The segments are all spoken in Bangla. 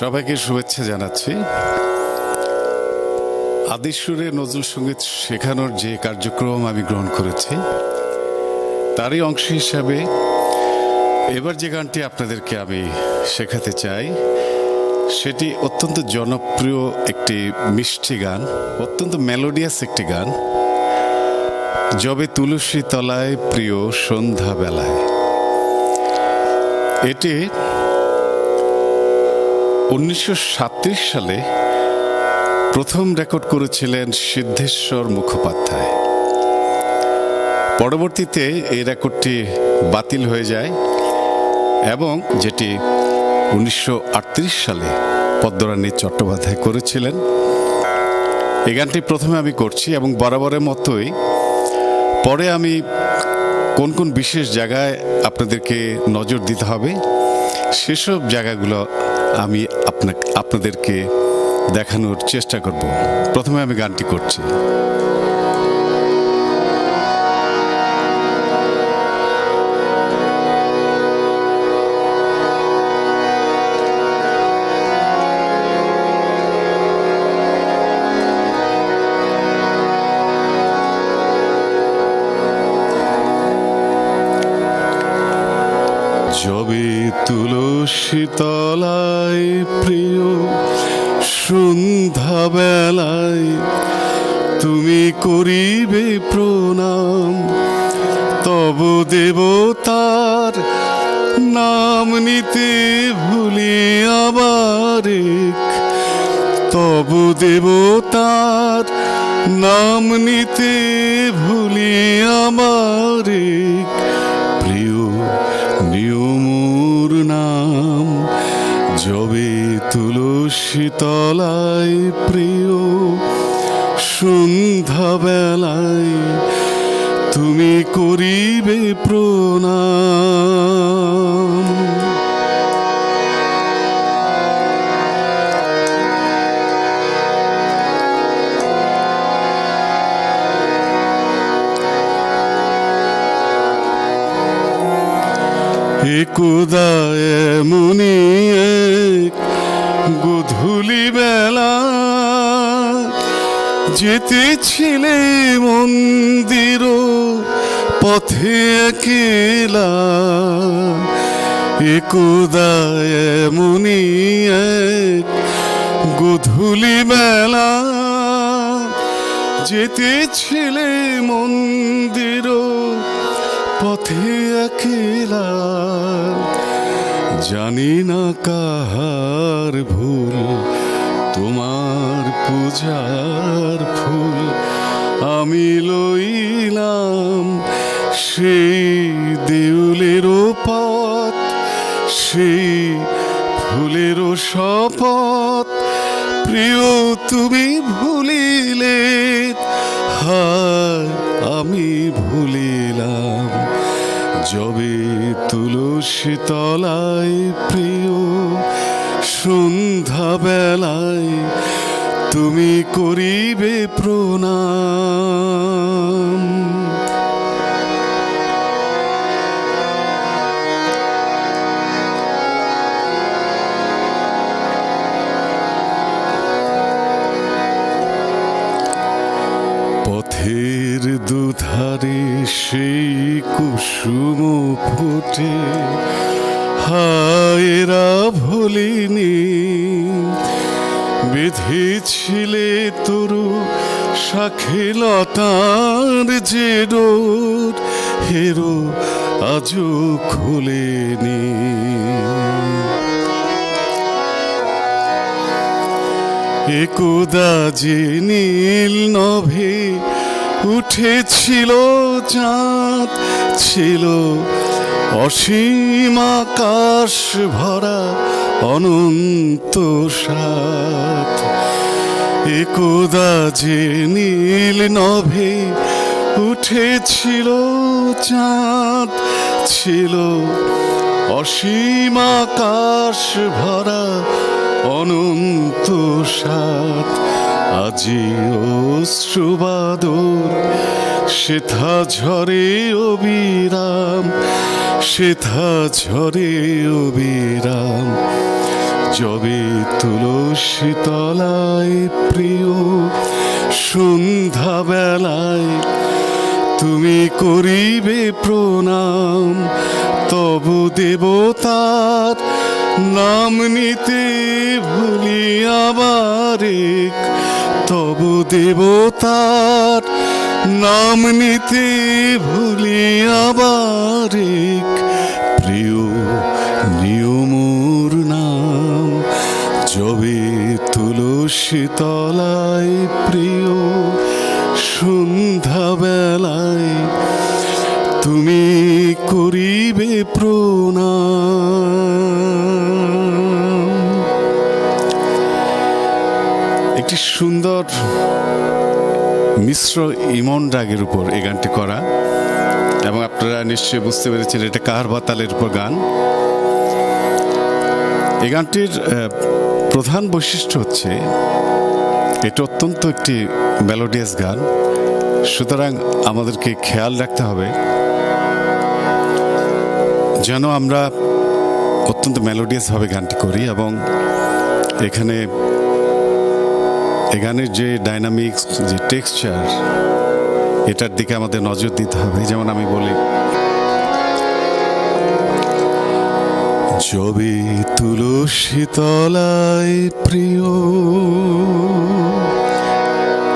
সবাইকে শুভেচ্ছা জানাচ্ছি। আদিশ্বরে নজরুল সংগীত শেখানোর যে কার্যক্রম আমি গ্রহণ করেছি, তারই অংশ হিসাবে এবার যে গানটি আপনাদেরকে আমি শেখাতে চাই, সেটি অত্যন্ত জনপ্রিয় একটি মিষ্টি গান, অত্যন্ত মেলোডিয়াস একটি গান, যবে তুলসী তলায় প্রিয় সন্ধ্যা বেলায় এটি উনিশশো সালে প্রথম রেকর্ড করেছিলেন সিদ্ধেশ্বর মুখোপাধ্যায়। পরবর্তীতে এই রেকর্ডটি বাতিল হয়ে যায় এবং যেটি উনিশশো আটত্রিশ সালে পদ্মরানী চট্টোপাধ্যায় করেছিলেন। এই গানটি প্রথমে আমি করছি এবং বরাবরের মতোই পরে আমি কোন কোন বিশেষ জায়গায় আপনাদেরকে নজর দিতে হবে, সেসব জায়গাগুলো আমি আপনাকে আপনাদেরকে দেখানোর চেষ্টা করব। প্রথমে আমি গানটি করছি। যবে তুলসী তলায় প্রিয় সন্ধ্যা বেলায় তুমি করিবে প্রণাম, তব দেবতার নাম নিতে ভুলি আবার। তব দেবতার নাম নিতে ভুলি আমার। প্রিয় তলায় প্রিয় সন্ধ্যা বেলায় তুমি করিবে প্রণাম। একদা এমনি এক গধূলি বেলা যেতেছিলে মন্দির পথে একেলা। একদা এমনি এক গধূলি বেলা যেতেছিলে মন্দির পথে একেলা। জানি না কাহার ভুল, তোমার পূজার ফুল আমি লইলাম। সেই দেউলেরও পথ, সেই ফুলেরও শপথ, প্রিয় তুমি ভুলিলে হায় আমি ভুলিলাম। যবে তুলসী তলায় প্রিয় সন্ধ্যা বেলায় তুমি করিবে প্রণাম। পথের দুধারে সেই কুসুম ফুটে হায়রা ভুলিনি বিধি বেঁধেছিলে তরু শাখিলতার যে হেরো আজও খুলেনি। একদা যে নীল নভে উঠেছিল, চাঁদ ছিল অসীম আকাশ ভরা অনন্ত সাত। একদা যে নীল নভে উঠেছিল চাঁদ, ছিল অসীম আকাশ ভরা অনন্ত সাত। আজি অশ্রুবাদর সেথা ঝরে অবিরাম সেথা ঝরে অবিরাম। যবে তুলসী তলায় প্রিয় সন্ধ্যা বেলায় তুমি করিবে প্রণাম, তবু দেবতার নাম নিতে ভুলি আবার। তবু দেবতার নাম নিতে ভুলি আবার। প্রিয় নিয়মর নাম জবে তুলসী একটি সুন্দর মিশ্র ইমন রাগের উপর এই গানটি করা। এবং আপনারা নিশ্চয়ই বুঝতে পেরেছেন এটা কার বাতালের উপর গান। এই গানটির প্রধান বৈশিষ্ট্য হচ্ছে, এটা অত্যন্ত একটি মেলোডিয়াস গান। সুতরাং আমাদেরকে খেয়াল রাখতে হবে যেন আমরা অত্যন্ত মেলোডিয়াসভাবে গানটি করি এবং এখানে এ গানের যে ডাইনামিক্স যে টেক্সচার এটার দিকে আমাদের নজর দিতে হবে। যেমন আমি বলি যবে তুলসী তলায় প্রিয়।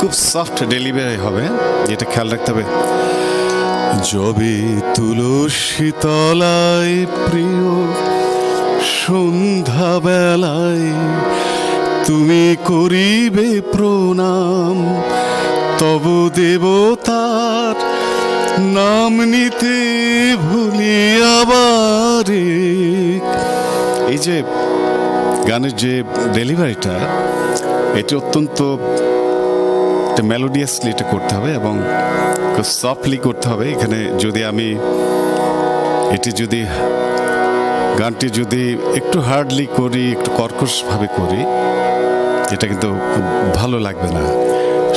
খুব সফট ডেলিভারি হবে যেটা খেয়াল রাখতে হবে। যবে তুলসী তলায় প্রিয়। সন্ধ্যা বেলায় তুমি করিবে প্রণাম, তবু দেবতার নাম নিতে ভুলি আবার এই যে গানের যে ডেলিভারিটা, এটি অত্যন্ত একটা মেলোডিয়াসলি এটা করতে হবে এবং সফটলি করতে হবে। এখানে যদি আমি, এটি যদি, গানটি যদি একটু হার্ডলি করি, একটু কর্কশভাবে করি এটা কিন্তু ভালো লাগবে না।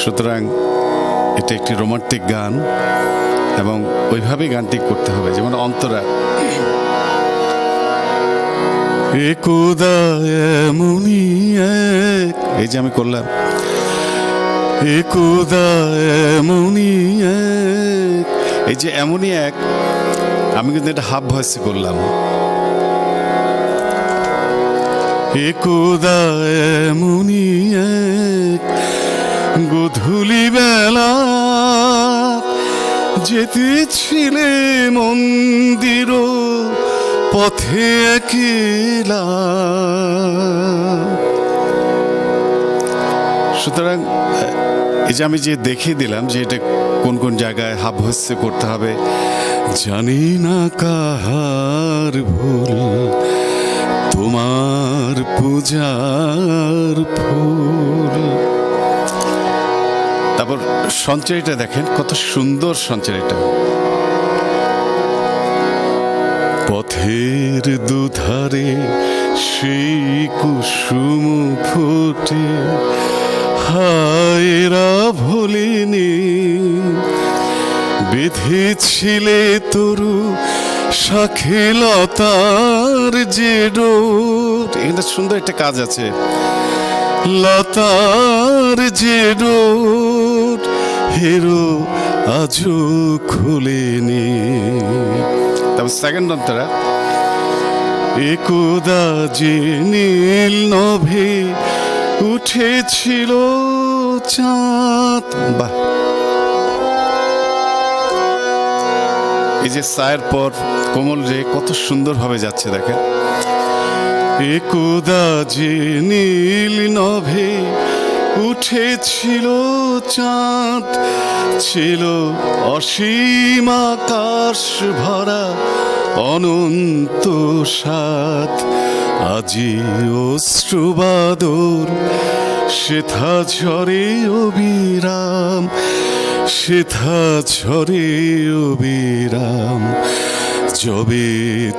সুতরাং এটা একটি রোমান্টিক গান এবং ওইভাবেই গানটি করতে হবে, যেমন অন্তরা। এই যে আমি করলাম। একদা এমনই এক, এই যে এমনই এক, আমি কিন্তু এটা হাফ ভয়েসে করলাম। একদা এমনই এক গধূলি বেলা যেতেছিলে মন্দির পথে একেলা। সুতরাং, এই যে আমি যে দেখিয়ে দিলাম যে এটা কোন কোন জায়গায় হাব হচ্ছে করতে হবে, জানি না কাহার ভুল। পূজার ফুল। তারপর সঞ্চয়টা দেখেন, কত সুন্দর সঞ্চয়টা। পথের দুধারে সেই কুসুম ফুটে, হায়রা ভোলেনি। বেঁধেছিলে তরু শাখে লতার যে ডোর এখানে সুন্দর একটা কাজ আছে। লতার যে হেরো আজও খুলেনি। তারপর সেকেন্ড অন্তরা একদা যে নীল নভে উঠেছিল চাঁদ। বাহ। এই যে সায়ের পর কোমল রে, কত সুন্দরভাবে যাচ্ছে দেখেন। একদা যে নীল নভে উঠেছিল চাঁদ, ছিল অসীম আকাশ ভরা অনন্ত সাত। আজি অশ্রুবাদর সেথা ঝরে অবিরাম, সেথা ঝরে অবিরাম। যবে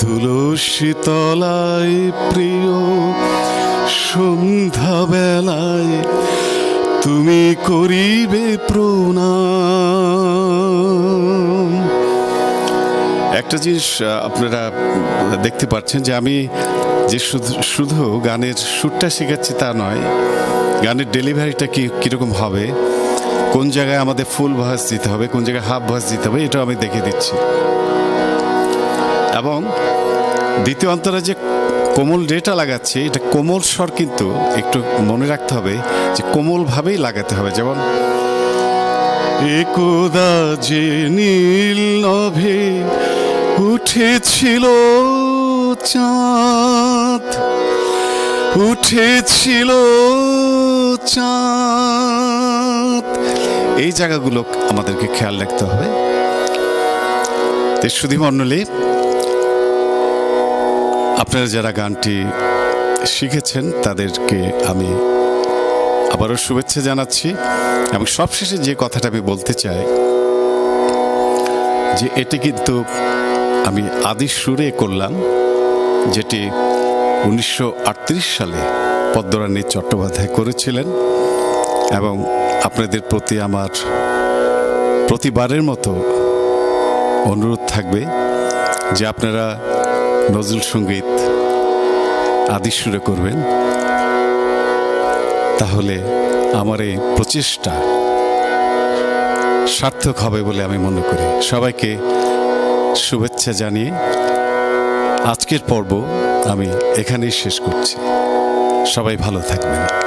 তুলসী তলায় প্রিয় সন্ধ্যা বেলায় তুমি করিবে প্রণাম। একটা জিনিস আপনারা দেখতে পাচ্ছেন যে আমি যে শুধু শুধু গানের সুরটা শেখাচ্ছি তা নয়, গানের ডেলিভারিটা কি, কীরকম হবে, কোন জায়গায় আমাদের ফুল ভয়েস দিতে হবে, কোন জায়গায় হাফ ভয়েস দিতে হবে, এটাও আমি দেখে দিচ্ছি। এবং দ্বিতীয় অন্তরে যে কোমল ডেটা লাগাচ্ছি, এটা কোমল স্বর কিন্তু একটু মনে রাখতে হবে যে কোমলভাবেই লাগাতে হবে। যেমন একদা যে নীল নভে উঠেছিল চাঁদ উঠেছিল চাঁদ। এই জায়গাগুলো আমাদেরকে খেয়াল রাখতে হবে। সুধী মণ্ডলী আপনারা যারা গানটি শিখেছেন, তাদেরকে আমি আবারও শুভেচ্ছা জানাচ্ছি এবং সবশেষে যে কথাটা আমি বলতে চাই, যে এটি কিন্তু আমি আদি সুরে করলাম, যেটি উনিশশো আটত্রিশ সালে পদ্মরানী চট্টোপাধ্যায় করেছিলেন এবং আপনাদের প্রতি আমার প্রতিবারের মতো অনুরোধ থাকবে যে আপনারা নজরুল সংগীত আদি সুরে করবেন। তাহলে আমার এই প্রচেষ্টা সার্থক হবে বলে আমি মনে করি। সবাইকে শুভেচ্ছা জানিয়ে আজকের পর্ব আমি এখানেই শেষ করছি। সবাই ভালো থাকবেন।